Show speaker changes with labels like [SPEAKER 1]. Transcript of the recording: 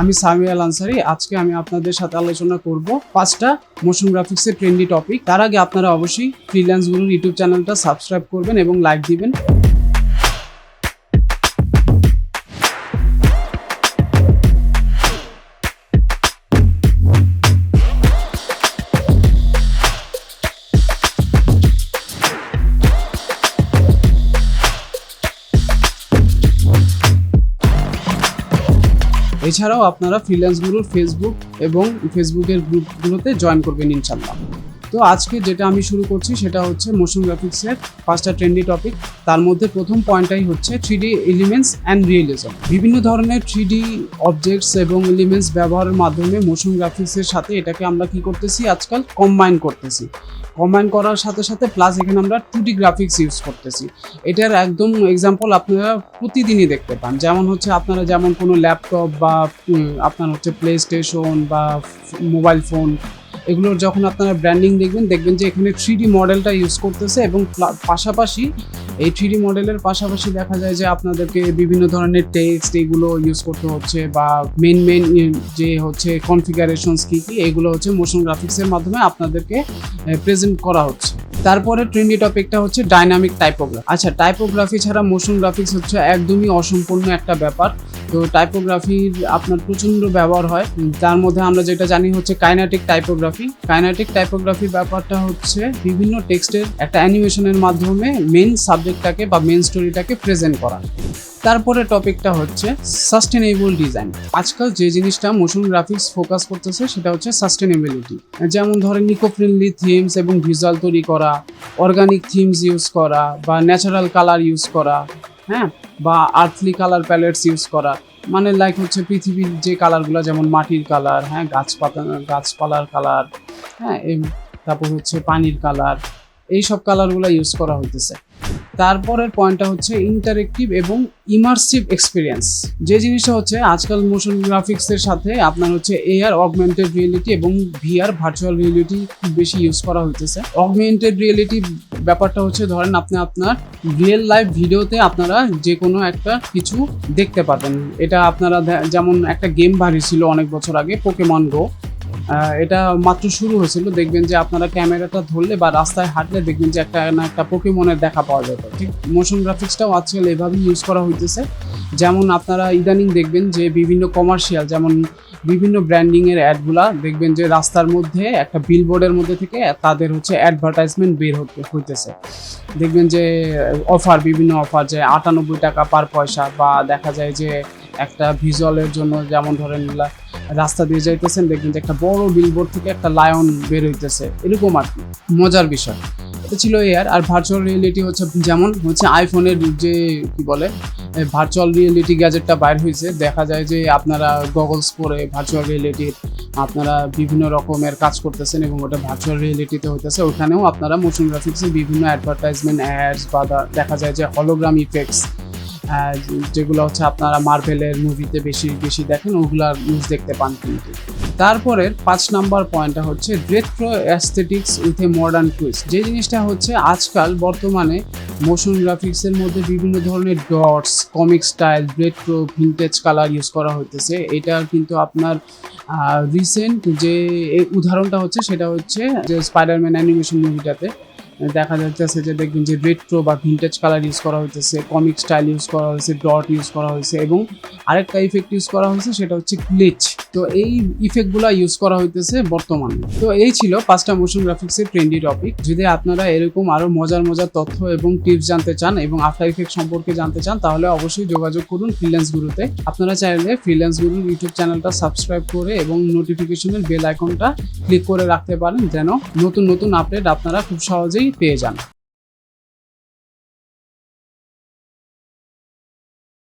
[SPEAKER 1] আমি সামিয়াল আনসারি। আজকে আমি আপনাদের সাথে আলোচনা করব পাঁচটা মোশন গ্রাফিক্সের ট্রেন্ডি টপিক তার আগে আপনারা অবশ্যই ফ্রিল্যান্স গুরুর ইউটিউব চ্যানেলটা সাবস্ক্রাইব করবেন এবং লাইক দিবেন। এছাড়াও আপনারা ফ্রিল্যান্স গুরুর ফেসবুক এবং ফেসবুকের গ্রুপগুলোতে জয়েন করবেন ইনশাল্লাহ তো আজকে যেটা আমি শুরু করছি সেটা হচ্ছে মোশন গ্রাফিক্সের পাঁচটা ট্রেন্ডি টপিক তার মধ্যে প্রথম পয়েন্টটাই হচ্ছে three D elements and realism বিভিন্ন ধরনের থ্রি ডি অবজেক্টস এবং এলিমেন্টস ব্যবহারের মাধ্যমে মোশন গ্রাফিক্সের সাথে এটাকে আমরা কি করতেছি? আজকাল কম্বাইন করতেছি। কম্বাইন করার সাথে সাথে প্লাস এখানে আমরা টু ডি গ্রাফিক্স ইউজ করতেছি। এটার একদম এক্সাম্পল আপনারা প্রতিদিনই দেখতে পান। যেমন হচ্ছে আপনারা যেমন কোনো ল্যাপটপ বা আপনার হচ্ছে প্লে স্টেশন বা মোবাইল ফোন এগুলোর যখন আপনারা ব্র্যান্ডিং দেখবেন দেখবেন যে এখানে থ্রি মডেলটা ইউজ করতেছে এবং পাশাপাশি এই থ্রি মডেলের পাশাপাশি দেখা যায় যে আপনাদেরকে বিভিন্ন ধরনের টেক্সট এগুলো ইউজ করতে হচ্ছে বা মেন মেন যে হচ্ছে কনফিগারেশনস কী কী, এগুলো হচ্ছে মোশন গ্রাফিক্সের মাধ্যমে আপনাদেরকে প্রেজেন্ট করা হচ্ছে। তারপরে ট্রেন্ডি টপিকটা হচ্ছে ডাইনামিক টাইপোগ্রাফি আচ্ছা টাইপোগ্রাফি ছাড়া মোশন গ্রাফিক্স হচ্ছে একদমই অসম্পূর্ণ একটা ব্যাপার। তো টাইপোগ্রাফির আপনার প্রচণ্ড ব্যবহার হয়। তার মধ্যে আমরা যেটা জানি হচ্ছে কাইনাটিক টাইপোগ্রাফি কাইনাটিক টাইপোগ্রাফির ব্যাপারটা হচ্ছে বিভিন্ন টেক্সটের একটা অ্যানিমেশনের মাধ্যমে মেন সাবজেক্টটাকে বা মেন স্টোরিটাকে প্রেজেন্ট করা। তারপরে টপিকটা হচ্ছে সাস্টেনেবল ডিজাইন আজকাল যে জিনিসটা মোশন গ্রাফিক্স ফোকাস করতেছে সেটা হচ্ছে সাস্টেনেবিলিটি যেমন ধরেন ইকো ফ্রেন্ডলি থিমস এবং ভিজুয়াল তৈরি করা অর্গানিক থিমস ইউজ করা বা ন্যাচারাল কালার ইউজ করা। হ্যাঁ? বা আর্থলি কালার প্যালেটস ইউজ করা। মানে লাইক হচ্ছে পৃথিবীর যে কালারগুলো যেমন মাটির কালার হ্যাঁ গাছপাতা, গাছপালার কালার হ্যাঁ তারপর হচ্ছে পানির কালার এই সব কালারগুলো ইউজ করা হইতেছে। তারপরের পয়েন্টটা হচ্ছে ইন্টারেক্টিভ এবং ইমার্সিভ এক্সপিরিয়েন্স যে জিনিসটা হচ্ছে আজকাল মোশন গ্রাফিক্সের সাথে আপনার হচ্ছে এআর অগমেন্টেড রিয়েলিটি এবং ভিআর ভার্চুয়াল রিয়েলিটি খুব বেশি ইউজ করা হইতেছে। অগমেন্টেড রিয়েলিটি ব্যাপারটা হচ্ছে, ধরেন আপনি আপনার রিয়েল লাইফ ভিডিওতে আপনারা যে কোনো একটা কিছু দেখতে পাবেন এটা আপনারা যেমন একটা গেম বাড়িয়েছিল অনেক বছর আগে পোকেমন গো এটা মাত্র শুরু হয়েছিল। দেখবেন যে আপনারা ক্যামেরাটা ধরলে বা রাস্তায় হাঁটলে দেখবেন যে একটা না একটা পোকেমনের দেখা পাওয়া যেত ঠিক মোশন গ্রাফিক্সটাও আজকাল এভাবেই ইউজ করা হইতেছে। যেমন আপনারা ইদানিং দেখবেন যে বিভিন্ন কমার্শিয়াল যেমন বিভিন্ন ব্র্যান্ডিংয়ের অ্যাডগুলা দেখবেন যে রাস্তার মধ্যে একটা বিলবোর্ডের মধ্যে থেকে তাদের হচ্ছে অ্যাডভার্টাইজমেন্ট বের হতে হইতেছে। দেখবেন যে অফার বিভিন্ন অফার যে আটানব্বই টাকা পার পয়সা বা দেখা যায় যে একটা ভিজুয়ালের জন্য যেমন ধরেন রাস্তা দিয়ে যাইতেছেন, দেখবেন যে একটা বড় বিলবোর্ড থেকে একটা লায়ন বের হইতেছে। এরকম আর কি। মজার বিষয়। এটা ছিল এয়ার আর ভার্চুয়াল রিয়েলিটি হচ্ছে, যেমন হচ্ছে আইফোনের যে কি বলে ভার্চুয়াল রিয়েলিটি গ্যাজেটটা বাইর হয়েছে। দেখা যায় যে আপনারা গগলস পরে ভার্চুয়াল রিয়েলিটির আপনারা বিভিন্ন রকমের কাজ করতেছেন এবং ওটা ভার্চুয়াল রিয়েলিটিতে হইতেছে। ওখানেও আপনারা মোশন গ্রাফিক্সের বিভিন্ন অ্যাডভার্টাইজমেন্ট অ্যাডস বা দেখা যায় যে হলোগ্রাম ইফেক্টস যেগুলো হচ্ছে আপনারা মার্ভেলের মুভিতে বেশি বেশি দেখেন ওগুলার নিউজ দেখতে পান কিন্তু। তারপরের পাঁচ নাম্বার পয়েন্টটা হচ্ছে retro aesthetics with a modern twist যে জিনিসটা হচ্ছে আজকাল বর্তমানে মোশন গ্রাফিক্সের মধ্যে বিভিন্ন ধরনের dots comic style retro vintage colour use করা হইতেছে। এটা কিন্তু আপনার রিসেন্ট যে উদাহরণটা হচ্ছে সেটা হচ্ছে যে স্পাইডারম্যান অ্যানিমেশন মুভিটাতে দেখা যাচ্ছে যে দেখবেন যে রেট্রো বা ভিনটেজ কালার ইউজ করা হইতেছে কমিক স্টাইল ইউজ করা হয়েছে ডট ইউজ করা হয়েছে এবং আরেকটা ইফেক্ট ইউজ করা হয়েছে সেটা হচ্ছে গ্লিচ তো এই ইফেক্টগুলো ইউজ করা হইতেছে বর্তমানে। তো এই ছিল পাঁচটা মোশন গ্রাফিক্সের ট্রেন্ডি টপিক যদি আপনারা এরকম আরও মজার মজার তথ্য এবং টিপস জানতে চান এবং আফটার ইফেক্ট সম্পর্কে জানতে চান, তাহলে অবশ্যই যোগাযোগ করুন ফ্রিল্যান্স গুরুতে আপনারা চাইলে ফ্রিল্যান্স গুরুর ইউটিউব চ্যানেলটা সাবস্ক্রাইব করে এবং নোটিফিকেশনের বেল আইকনটা ক্লিক করে রাখতে পারেন যেন নতুন নতুন আপডেট আপনারা খুব সহজেই পেয়ে যান।